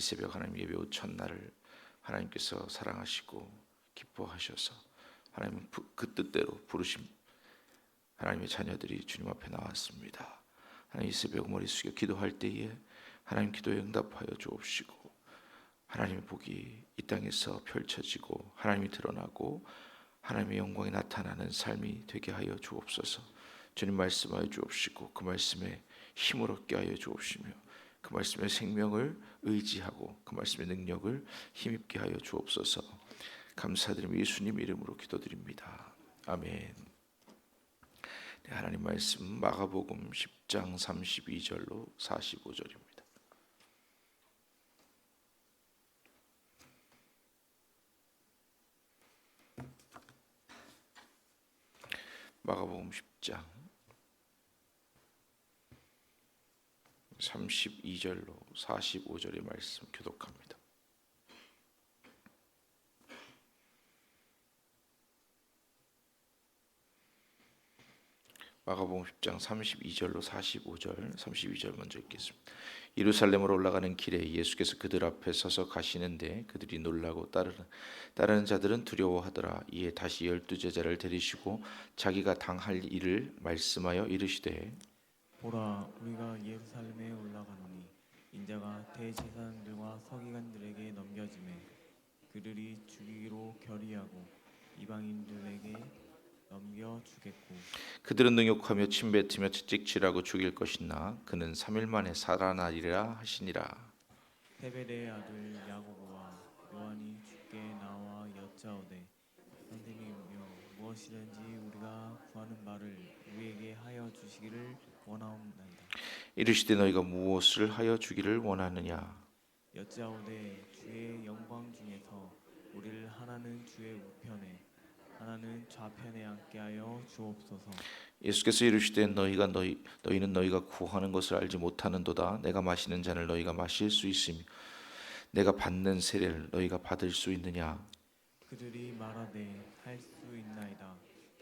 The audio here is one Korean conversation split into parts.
이 새벽 하나님 예배 후 첫날을 하나님께서 사랑하시고 기뻐하셔서 하나님 그 뜻대로 부르심 하나님의 자녀들이 주님 앞에 나왔습니다. 하나님 이 새벽 머리 숙여 기도할 때에 하나님 기도에 응답하여 주옵시고 하나님의 복이 이 땅에서 펼쳐지고 하나님이 드러나고 하나님의 영광이 나타나는 삶이 되게 하여 주옵소서. 주님 말씀하여 주옵시고 그 말씀에 힘을 얻게 하여 주옵시며 그 말씀의 생명을 의지하고 그 말씀의 능력을 힘입게 하여 주옵소서. 감사드리며 예수님 이름으로 기도드립니다. 아멘. 네, 하나님 말씀 마가복음 10장 32절로 45절입니다. 마가복음 10장 32절로 45절의 말씀 교독합니다. 마가복음 10장 32절로 45절, 32절 먼저 읽겠습니다. 예루살렘으로 올라가는 길에 예수께서 그들 앞에 서서 가시는데 그들이 놀라고 따르는 따르는 자들은 두려워하더라. 이에 다시 열두 제자를 데리시고 자기가 당할 일을 말씀하여 이르시되 보라 우리가 예루살렘에 올라가노니 인자가 대제사장들과 서기관들에게 넘겨지매 그들이 죽이기로 결의하고 이방인들에게 넘겨 주겠고 그들은 능욕하며 침뱉으며 채찍질하고 죽일 것이나 그는 3일 만에 살아나리라 하시니라. 세베대의 아들 야고보와 요한이 주께 나와 여짜오되 선생님이여 무엇이든지 우리가 구하는 바를 우리에게 하여 주시기를 원하옵나이다 이르시되 너희가 무엇을 하여 주기를 원하느냐? 여짜오되 주의 영광 중에서 우리를 하나는 주의 우편에 하나는 좌편에 앉게 하여 주옵소서. 예수께서 이르시되 너희가 너희 너희는 너희가 구하는 것을 알지 못하는도다 내가 마시는 잔을 너희가 마실 수 있으며 내가 받는 세례를 너희가 받을 수 있느냐 그들이 말하되 할 수 있나이다.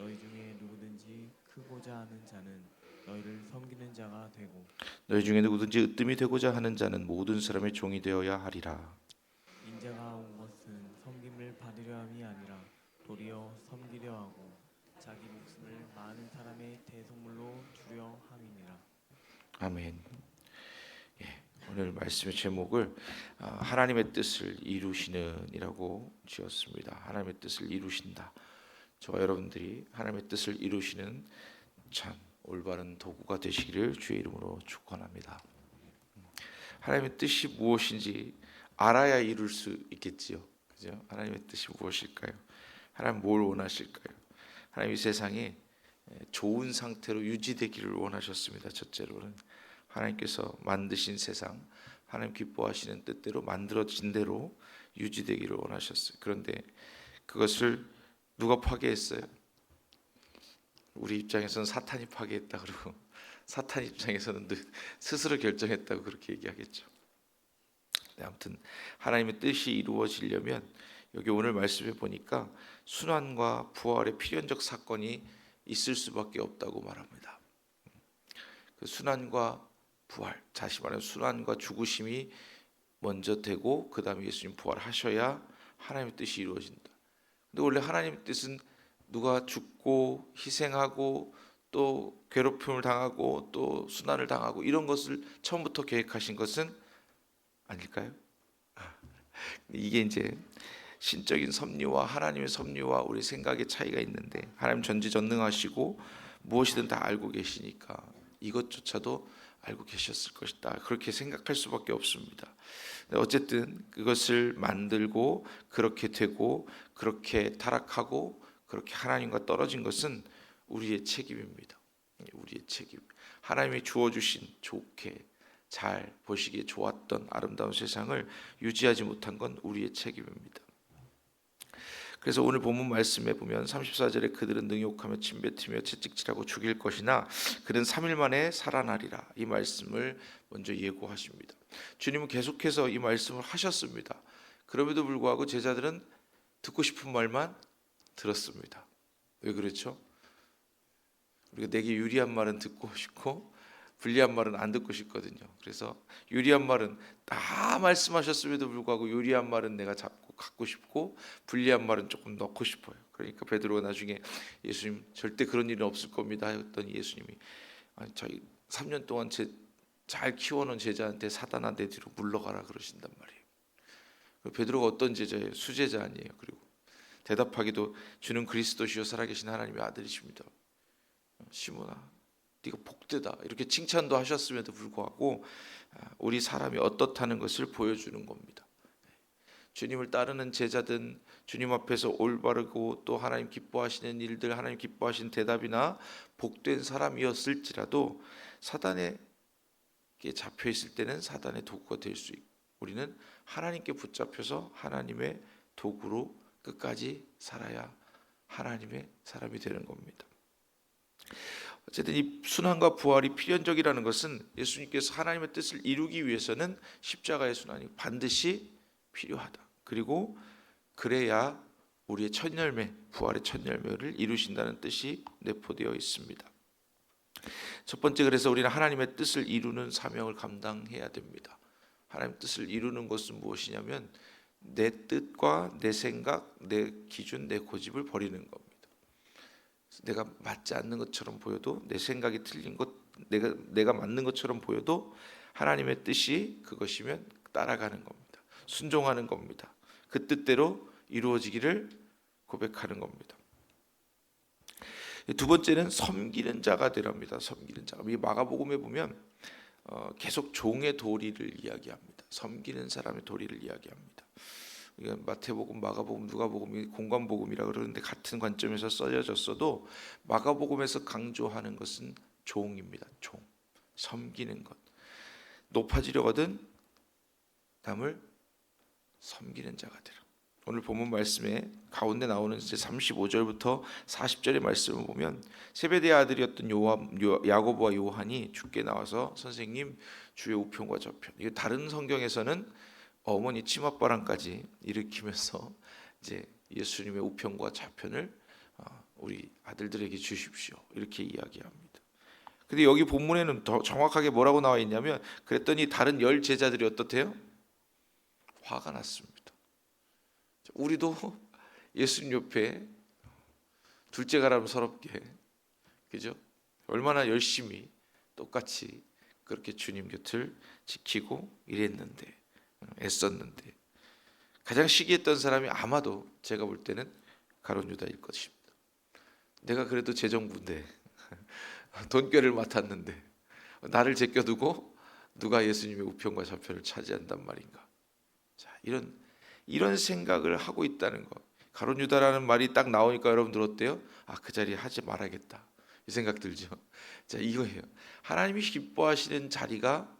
너희 중에 누구든지 크고자 하는 자는 너희를 섬기는 자가 되고 너희 중에 누구든지 으뜸이 되고자 하는 자는 모든 사람의 종이 되어야 하리라 인자가 온 것은 섬김을 받으려 함이 아니라 도리어 섬기려 하고 자기 목숨을 많은 사람의 대속물로 주려 함이니라. 아멘. 예, 오늘 말씀의 제목을 아, 하나님의 뜻을 이루시는이라고 지었습니다. 하나님의 뜻을 이루신다. 저와 여러분들이 하나님의 뜻을 이루시는 참 올바른 도구가 되시기를 주의 이름으로 축원합니다. 하나님의 뜻이 무엇인지 알아야 이룰 수 있겠지요. 그죠? 하나님의 뜻이 무엇일까요? 하나님 뭘 원하실까요? 하나님 이 세상에 좋은 상태로 유지되기를 원하셨습니다. 첫째로는 하나님께서 만드신 세상, 하나님 기뻐하시는 뜻대로 만들어진 대로 유지되기를 원하셨어요. 그런데 그것을 누가 파괴했어요? 우리 입장에서는 사탄이 파괴했다 그러고 사탄 입장에서는 스스로 결정했다고 그렇게 얘기하겠죠. 네, 아무튼 하나님의 뜻이 이루어지려면 여기 오늘 말씀에 보니까 순환과 부활의 필연적 사건이 있을 수밖에 없다고 말합니다. 그 순환과 부활, 다시 말하면 순환과 죽으심이 먼저 되고 그 다음에 예수님 부활하셔야 하나님의 뜻이 이루어진다. 근데 원래 하나님의 뜻은 누가 죽고 희생하고 또 괴롭힘을 당하고 또 순환을 당하고 이런 것을 처음부터 계획하신 것은 아닐까요? 아, 이게 이제 신적인 섭리와 하나님의 섭리와 우리 생각의 차이가 있는데 하나님 전지전능하시고 무엇이든 다 알고 계시니까 이것조차도 알고 계셨을 것이다. 그렇게 생각할 수밖에 없습니다. 어쨌든 그것을 만들고 그렇게 되고 그렇게 타락하고 그렇게 하나님과 떨어진 것은 우리의 책임입니다. 우리의 책임. 하나님이 주어 주신 좋게 잘 보시기에 좋았던 아름다운 세상을 유지하지 못한 건 우리의 책임입니다. 그래서 오늘 본문 말씀에 보면 34절에 그들은 능욕하며 침뱉으며 채찍질하고 죽일 것이나 그는 3일 만에 살아나리라 이 말씀을 먼저 예고하십니다. 주님은 계속해서 이 말씀을 하셨습니다. 그럼에도 불구하고 제자들은 듣고 싶은 말만 들었습니다. 왜 그렇죠? 우리가 내게 유리한 말은 듣고 싶고 불리한 말은 안 듣고 싶거든요. 그래서 유리한 말은 다 말씀하셨음에도 불구하고 유리한 말은 내가 잡고 갖고 싶고 불리한 말은 조금 넣고 싶어요. 그러니까 베드로가 나중에 예수님 절대 그런 일은 없을 겁니다 했더니 예수님이 아니 저희 3년 동안 제, 잘 키워놓은 제자한테 사단아 내 뒤로 물러가라 그러신단 말이에요. 그 베드로가 어떤 제자예요? 수제자 아니에요. 그리고 대답하기도 주는 그리스도시요 살아계신 하나님의 아들이십니다. 시몬아 네가 복되다 이렇게 칭찬도 하셨음에도 불구하고 아, 우리 사람이 어떻다는 것을 보여주는 겁니다. 주님을 따르는 제자든 주님 앞에서 올바르고 또 하나님 기뻐하시는 일들 하나님 기뻐하시는 대답이나 복된 사람이었을지라도 사단에게 잡혀 있을 때는 사단의 도구가 될 수 있고 우리는 하나님께 붙잡혀서 하나님의 도구로 끝까지 살아야 하나님의 사람이 되는 겁니다. 어쨌든 이 순환과 부활이 필연적이라는 것은 예수님께서 하나님의 뜻을 이루기 위해서는 십자가의 순환이 반드시 필요하다. 그리고 그래야 우리의 첫 열매, 부활의 첫 열매를 이루신다는 뜻이 내포되어 있습니다. 첫 번째 그래서 우리는 하나님의 뜻을 이루는 사명을 감당해야 됩니다. 하나님 뜻을 이루는 것은 무엇이냐면 내 뜻과 내 생각, 내 기준, 내 고집을 버리는 겁니다. 내가 맞지 않는 것처럼 보여도 내 생각이 틀린 것, 내가 내가 맞는 것처럼 보여도 하나님의 뜻이 그것이면 따라가는 겁니다. 순종하는 겁니다. 그 뜻대로 이루어지기를 고백하는 겁니다. 두 번째는 섬기는 자가 되랍니다. 섬기는 자. 이 마가복음에 보면 어, 계속 종의 도리를 이야기합니다. 섬기는 사람의 도리를 이야기합니다. 마태복음, 마가복음, 누가복음이 공관복음이라 그러는데 같은 관점에서 써졌어도 마가복음에서 강조하는 것은 종입니다. 종, 섬기는 것. 높아지려거든 남을 섬기는 자가 되라. 오늘 본문 말씀에 가운데 나오는 이제 35절부터 40절의 말씀을 보면 세베대의 아들이었던 요한, 요, 야고보와 요한이 죽게 나와서 선생님 주의 우편과 저편. 이게 다른 성경에서는 어머니 치맛바람까지 일으키면서 이제 예수님의 우편과 좌편을 어, 우리 아들들에게 주십시오. 이렇게 이야기합니다. 근데 여기 본문에는 더 정확하게 뭐라고 나와 있냐면 그랬더니 다른 열 제자들이 어떻대요? 화가 났습니다. 우리도 예수님 옆에 둘째 가라면 서럽게 그죠? 얼마나 열심히 똑같이 그렇게 주님 곁을 지키고 일했는데 애썼는데 가장 시기했던 사람이 아마도 제가 볼 때는 가론 유다일 것입니다. 내가 그래도 재정부인데 돈꾀를 맡았는데 나를 제껴두고 누가 예수님의 우편과 좌편을 차지한단 말인가? 자 이런 이런 생각을 하고 있다는 거. 가론 유다라는 말이 딱 나오니까 여러분들 어때요? 아 그 자리에 하지 말아야겠다 이 생각 들죠. 자 이거예요. 하나님이 기뻐하시는 자리가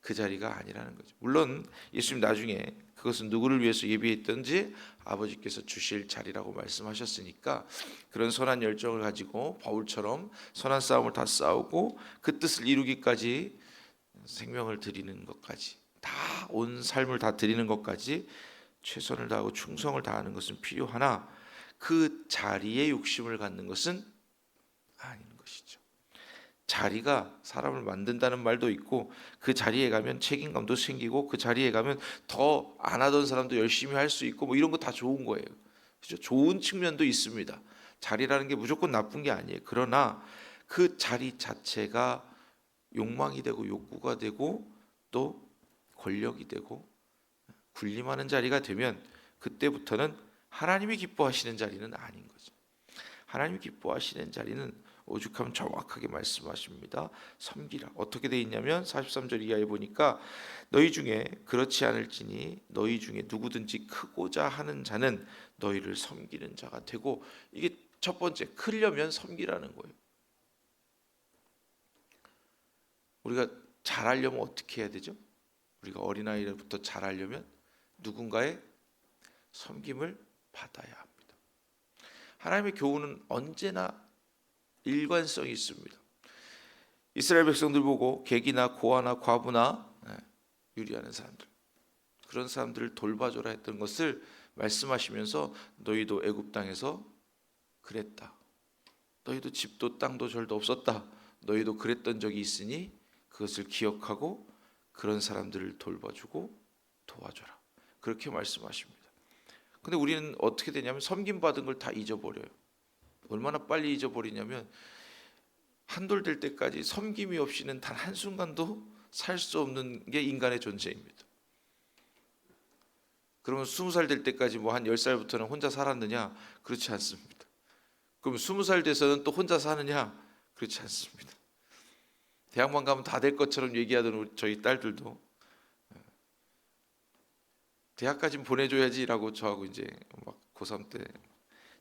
그 자리가 아니라는 거죠. 물론 예수님 나중에 그것은 누구를 위해서 예비했던지 아버지께서 주실 자리라고 말씀하셨으니까 그런 선한 열정을 가지고 바울처럼 선한 싸움을 다 싸우고 그 뜻을 이루기까지 생명을 드리는 것까지 다 온 삶을 다 드리는 것까지 최선을 다하고 충성을 다하는 것은 필요하나 그 자리에 욕심을 갖는 것은 아닌 것이죠. 자리가 사람을 만든다는 말도 있고 그 자리에 가면 책임감도 생기고 그 자리에 가면 더 안 하던 사람도 열심히 할 수 있고 뭐 이런 거 다 좋은 거예요. 그죠? 좋은 측면도 있습니다. 자리라는 게 무조건 나쁜 게 아니에요. 그러나 그 자리 자체가 욕망이 되고 욕구가 되고 또 권력이 되고 군림하는 자리가 되면 그때부터는 하나님이 기뻐하시는 자리는 아닌 거죠. 하나님이 기뻐하시는 자리는 오죽하면 정확하게 말씀하십니다. 섬기라. 어떻게 돼 있냐면 43절 이하에 보니까 너희 중에 그렇지 않을지니 너희 중에 누구든지 크고자 하는 자는 너희를 섬기는 자가 되고 이게 첫 번째 크려면 섬기라는 거예요. 우리가 잘하려면 어떻게 해야 되죠? 우리가 어린아이부터 잘하려면 누군가의 섬김을 받아야 합니다. 하나님의 교훈은 언제나 일관성이 있습니다. 이스라엘 백성들 보고 객이나 고아나 과부나 네, 유리하는 사람들 그런 사람들을 돌봐줘라 했던 것을 말씀하시면서 너희도 애굽 땅에서 그랬다. 너희도 집도 땅도 절도 없었다. 너희도 그랬던 적이 있으니 그것을 기억하고 그런 사람들을 돌봐주고 도와줘라. 그렇게 말씀하십니다. 근데 우리는 어떻게 되냐면 섬김 받은 걸 다 잊어버려요. 얼마나 빨리 잊어버리냐면 한돌 될 때까지 섬김이 없이는 단 한 순간도 살 수 없는 게 인간의 존재입니다. 그러면 스무 살 될 때까지 뭐 한 열 살부터는 혼자 살았느냐? 그렇지 않습니다. 그럼 스무 살 돼서는 또 혼자 사느냐? 그렇지 않습니다. 대학만 가면 다 될 것처럼 얘기하던 저희 딸들도 대학까지 보내줘야지라고 저하고 이제 막 고3 때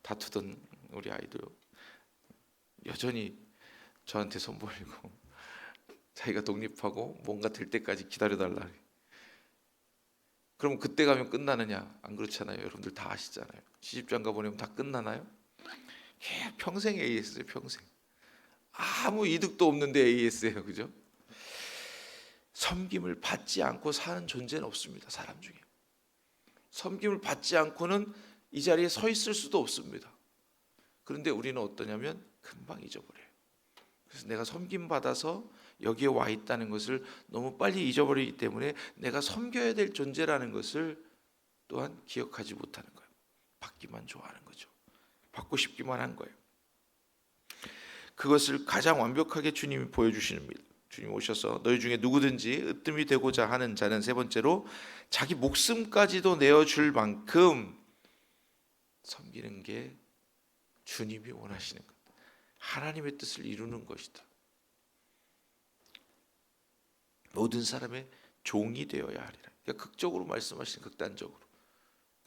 다투던 우리 아이도 여전히 저한테 손 벌리고 자기가 독립하고 뭔가 될 때까지 기다려달라. 그럼 그때 가면 끝나느냐? 안 그렇잖아요. 여러분들 다 아시잖아요. 시집장가 보내면 다 끝나나요? 예, 평생 AS예요. 평생. 아무 이득도 없는데 AS예요. 그죠? 섬김을 받지 않고 사는 존재는 없습니다. 사람 중에. 섬김을 받지 않고는 이 자리에 서 있을 수도 없습니다. 그런데 우리는 어떠냐면 금방 잊어버려요. 그래서 내가 섬김 받아서 여기에 와 있다는 것을 너무 빨리 잊어버리기 때문에 내가 섬겨야 될 존재라는 것을 또한 기억하지 못하는 거예요. 받기만 좋아하는 거죠. 받고 싶기만 한 거예요. 그것을 가장 완벽하게 주님이 보여주십니다. 주님 오셔서 너희 중에 누구든지 으뜸이 되고자 하는 자는 세 번째로 자기 목숨까지도 내어줄 만큼 섬기는 게 주님이 원하시는 것. 하나님의 뜻을 이루는 것이다. 모든 사람의 종이 되어야 하리라. 그러니까 극적으로 말씀하시는 극단적으로.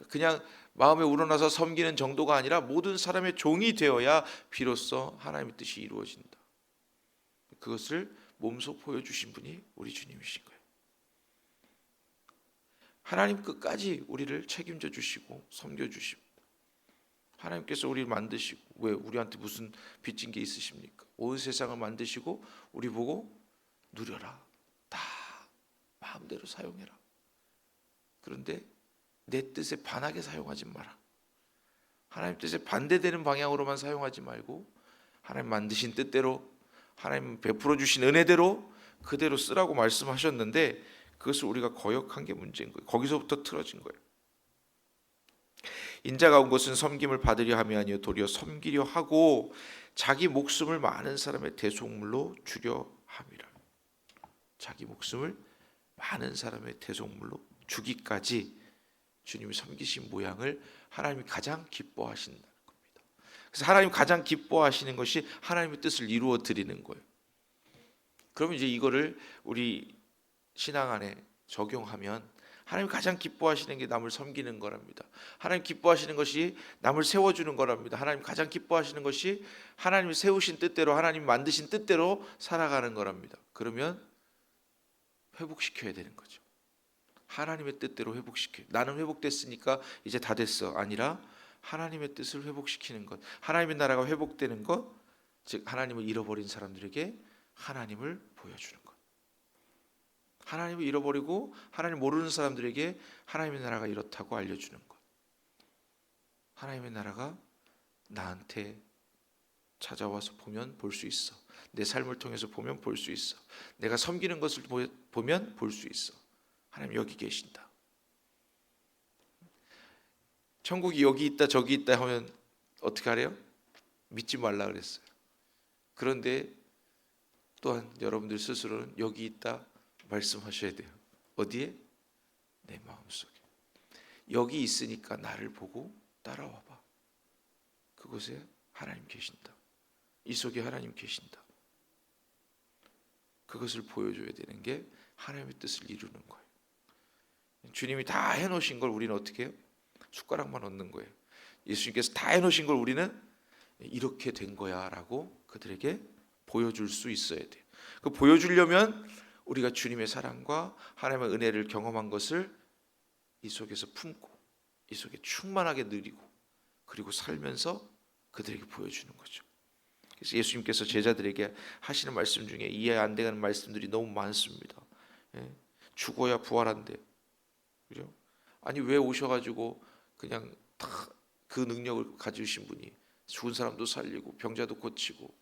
그냥 마음에 우러나서 섬기는 정도가 아니라 모든 사람의 종이 되어야 비로소 하나님의 뜻이 이루어진다. 그것을 몸소 보여주신 분이 우리 주님이신 거예요. 하나님 끝까지 우리를 책임져 주시고 섬겨 주십니다. 하나님께서 우리를 만드시고 왜 우리한테 무슨 빚진 게 있으십니까? 온 세상을 만드시고 우리 보고 누려라. 다 마음대로 사용해라. 그런데 내 뜻에 반하게 사용하지 마라. 하나님 뜻에 반대되는 방향으로만 사용하지 말고 하나님 만드신 뜻대로 하나님 베풀어 주신 은혜대로 그대로 쓰라고 말씀하셨는데 그것을 우리가 거역한 게 문제인 거예요. 거기서부터 틀어진 거예요. 인자가 온 것은 섬김을 받으려 함이 아니요 도리어 섬기려 하고 자기 목숨을 많은 사람의 대속물로 주려 함이라. 자기 목숨을 많은 사람의 대속물로 주기까지 주님이 섬기신 모양을 하나님이 가장 기뻐하신다는 겁니다. 그래서 하나님 가장 기뻐하시는 것이 하나님의 뜻을 이루어 드리는 거예요. 그러면 이제 이거를 우리 신앙 안에 적용하면 하나님 가장 기뻐하시는 게 남을 섬기는 거랍니다. 하나님 기뻐하시는 것이 남을 세워주는 거랍니다. 하나님 가장 기뻐하시는 것이 하나님이 세우신 뜻대로 하나님 만드신 뜻대로 살아가는 거랍니다. 그러면 회복시켜야 되는 거죠. 하나님의 뜻대로 회복시켜. 나는 회복됐으니까 이제 다 됐어. 아니라 하나님의 뜻을 회복시키는 것. 하나님의 나라가 회복되는 것. 즉 하나님을 잃어버린 사람들에게 하나님을 보여주는 것. 하나님을 잃어버리고 하나님 모르는 사람들에게 하나님의 나라가 이렇다고 알려주는 것. 하나님의 나라가 나한테 찾아와서 보면 볼 수 있어. 내 삶을 통해서 보면 볼 수 있어. 내가 섬기는 것을 보- 보면 볼 수 있어. 하나님 여기 계신다. 천국이 여기 있다 저기 있다 하면 어떻게 하래요? 믿지 말라 그랬어요. 그런데 또한 여러분들 스스로는 여기 있다 말씀하셔야 돼요. 어디에? 내 마음속에. 여기 있으니까 나를 보고 따라와 봐. 그곳에 하나님 계신다. 이 속에 하나님 계신다. 그것을 보여줘야 되는 게 하나님의 뜻을 이루는 거예요. 주님이 다 해놓으신 걸 우리는 어떻게 해요? 숟가락만 얻는 거예요. 예수님께서 다 해놓으신 걸 우리는 이렇게 된 거야 라고 그들에게 보여줄 수 있어야 돼요. 그 보여주려면 우리가 주님의 사랑과 하나님의 은혜를 경험한 것을 이 속에서 품고 이 속에 충만하게 누리고 그리고 살면서 그들에게 보여주는 거죠. 그래서 예수님께서 제자들에게 하시는 말씀 중에 이해 안 되는 말씀들이 너무 많습니다. 예? 죽어야 부활한대. 그죠? 아니 왜 오셔가지고 그냥 다 그 능력을 가지신 분이 죽은 사람도 살리고 병자도 고치고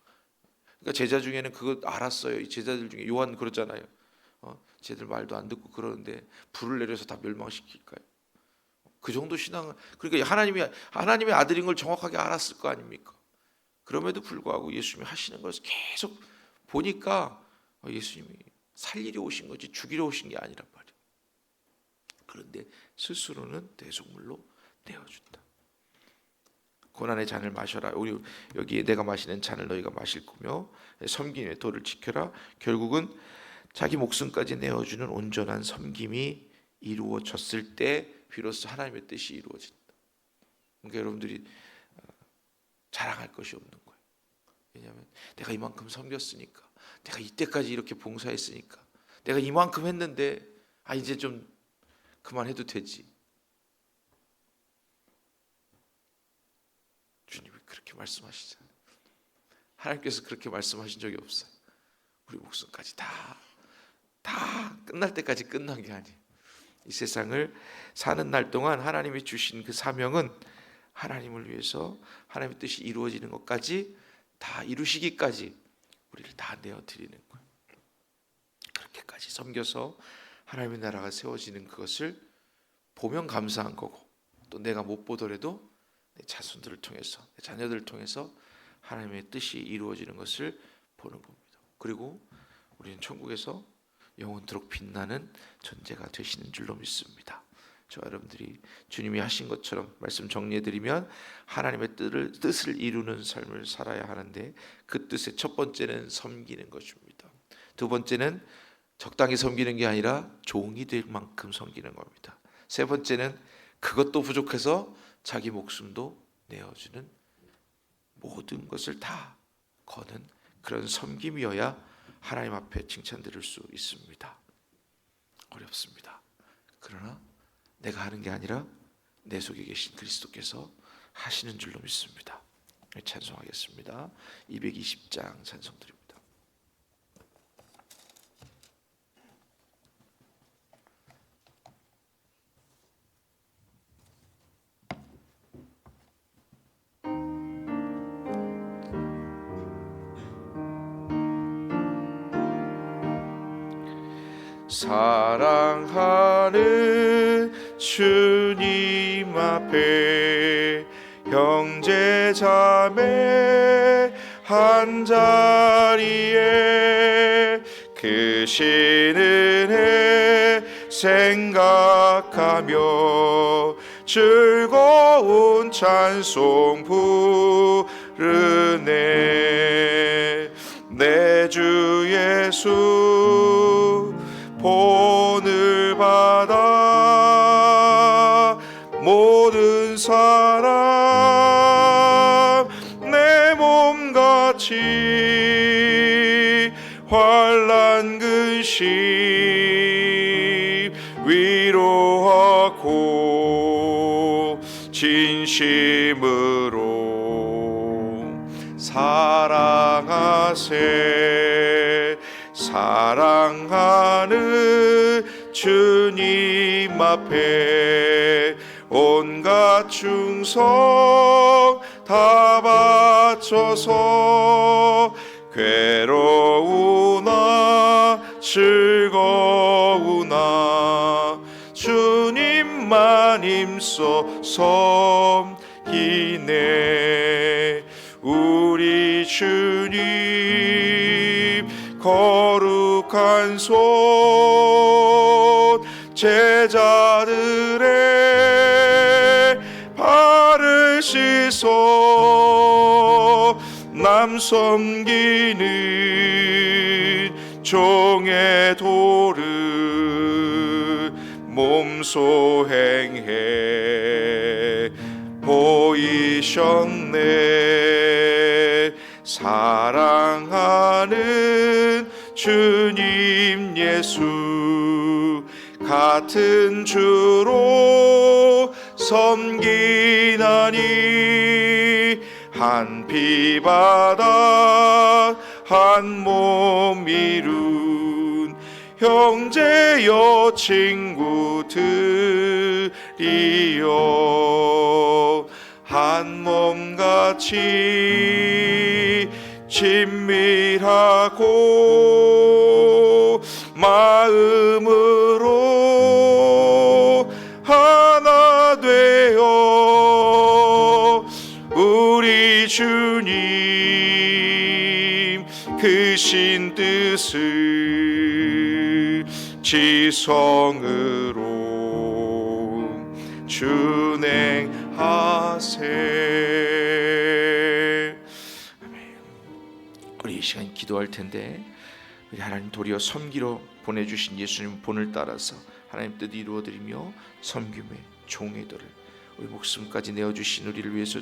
그러니까 제자 중에는 그거 알았어요. 이 제자들 중에 요한 그러잖아요. 어, 쟤들 말도 안 듣고 그러는데 불을 내려서 다 멸망시킬까요? 그 정도 신앙은 그러니까 하나님이 하나님의 아들인 걸 정확하게 알았을 거 아닙니까? 그럼에도 불구하고 예수님이 하시는 것을 계속 보니까 어, 예수님이 살리려 오신 거지 죽이려 오신 게 말이에요. 그런데 스스로는 대속물로 내어준다. 고난의 잔을 마셔라. 우리 여기 내가 마시는 잔을 너희가 마실 거며 섬김의 도를 지켜라. 결국은 자기 목숨까지 내어주는 온전한 섬김이 이루어졌을 때 비로소 하나님의 뜻이 이루어진다. 그러니까 여러분들이 어, 자랑할 것이 없는 거예요. 왜냐하면 내가 이만큼 섬겼으니까, 내가 이때까지 이렇게 봉사했으니까, 내가 이만큼 했는데 아 이제 좀 그만해도 되지. 주님이 그렇게 말씀하시잖아요. 하나님께서 그렇게 말씀하신 적이 없어요. 우리 목숨까지 다, 다 끝날 때까지 끝난 게 아니에요. 이 세상을 사는 날 동안 하나님이 주신 그 사명은 하나님을 위해서 하나님의 뜻이 이루어지는 것까지 다 이루시기까지 우리를 다 내어 드리는 거예요. 그렇게까지 섬겨서 하나님의 나라가 세워지는 그것을 보면 감사한 거고 또 내가 못 보더라도 내 자손들을 통해서 내 자녀들을 통해서 하나님의 뜻이 이루어지는 것을 보는 겁니다. 그리고 우리는 천국에서 영원토록 빛나는 존재가 되시는 줄로 믿습니다. 저 여러분들이 주님이 하신 것처럼 말씀 정리해 드리면 하나님의 뜻을 뜻을 이루는 삶을 살아야 하는데 그 뜻의 첫 번째는 섬기는 것입니다. 두 번째는 적당히 섬기는 게 아니라 종이 될 만큼 섬기는 겁니다. 세 번째는 그것도 부족해서 자기 목숨도 내어주는 모든 것을 다 거는 그런 섬김이어야 하나님 앞에 칭찬 들을 수 있습니다. 어렵습니다. 그러나 내가 하는 게 아니라 내 속에 계신 그리스도께서 하시는 줄로 믿습니다. 찬송하겠습니다. 220장 찬송 드립니다. 사랑하는 주님 앞에 형제 자매 한 자리에 그 신은혜 생각하며 즐거운 찬송 부르네. 내 주 예수 같이 환란 근심 위로하고 진심으로 사랑하세. 사랑하는 주님 앞에 온갖 충성 다바 쳐서 괴로우나 즐거우나 주님만 힘써 섬기네 우리 주님 거룩한 손 섬기는 종의 도를 몸소 행해 보이셨네. 사랑하는 주님 예수 같은 주로 섬기나니 한 피바다 한 몸 이룬 형제여 친구들이여 한 몸같이 친밀하고 마음으 크신 뜻을 지성으로 준행하세. 우리 이 시간 기도할 텐데 우리 하나님 도리어 섬기러 보내주신 예수님 본을 따라서 하나님 뜻 이루어드리며 섬김의 종의들을 우리 목숨까지 내어주신 우리를 위해서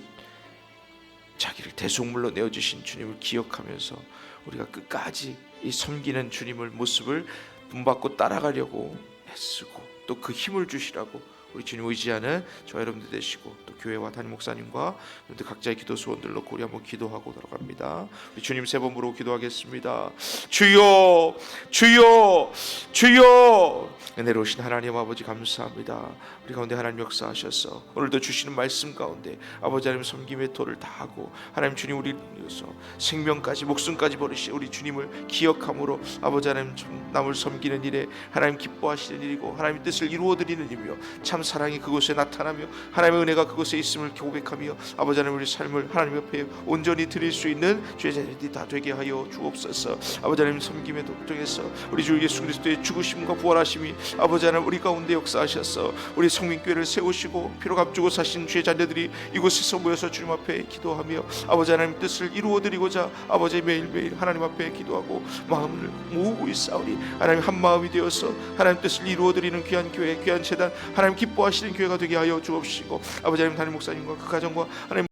자기를 대속물로 내어 주신 주님을 기억하면서 우리가 끝까지 이 섬기는 주님을 모습을 본받고 따라가려고 애쓰고 또 그 힘을 주시라고 우리 주님 의지하는 저 여러분들 되시고 또 교회와 담임 목사님과 여러분들 각자의 기도 소원들 넣고 우리 한번 기도하고 돌아갑니다. 우리 주님 세 번 부르고 기도하겠습니다. 주여, 주여, 주여. 은혜로 오신 하나님 아버지 감사합니다. 우리 가운데 하나님 역사하셔서 오늘도 주시는 말씀 가운데 아버지 하나님 섬김의 도를 다하고 하나님 주님 우리 위해서 생명까지 목숨까지 버리시 우리 주님을 기억함으로 아버지 하나님 좀 남을 섬기는 일에 하나님 기뻐하시는 일이고 하나님 뜻을 이루어 드리는 일이며 참 사랑이 그곳에 나타나며 하나님의 은혜가 그곳에 있음을 고백하며 아버지 하나님 우리 삶을 하나님 옆에 온전히 드릴 수 있는 주의 자녀들이 다 되게 하여 주옵소서. 아버지 하나님 섬김의 독정에서 우리 주 예수 그리스도의 죽으심과 부활하심이 아버지 하나님 우리 가운데 역사하셔서 우리 성민교회를 세우시고 피로 값주고 사신 주의 자녀들이 이곳에서 모여서 주님 앞에 기도하며 아버지 하나님 뜻을 이루어드리고자 아버지 매일매일 하나님 앞에 기도하고 마음을 모으고 있사오니 하나님 한 마음이 되어서 하나님 뜻을 이루어드리는 귀한 교회 귀한 재단 하나님 기뻐하시는 교회가 되게 하여 주옵시고 아버지 하나님 담임 목사님과 그 가정과 하나님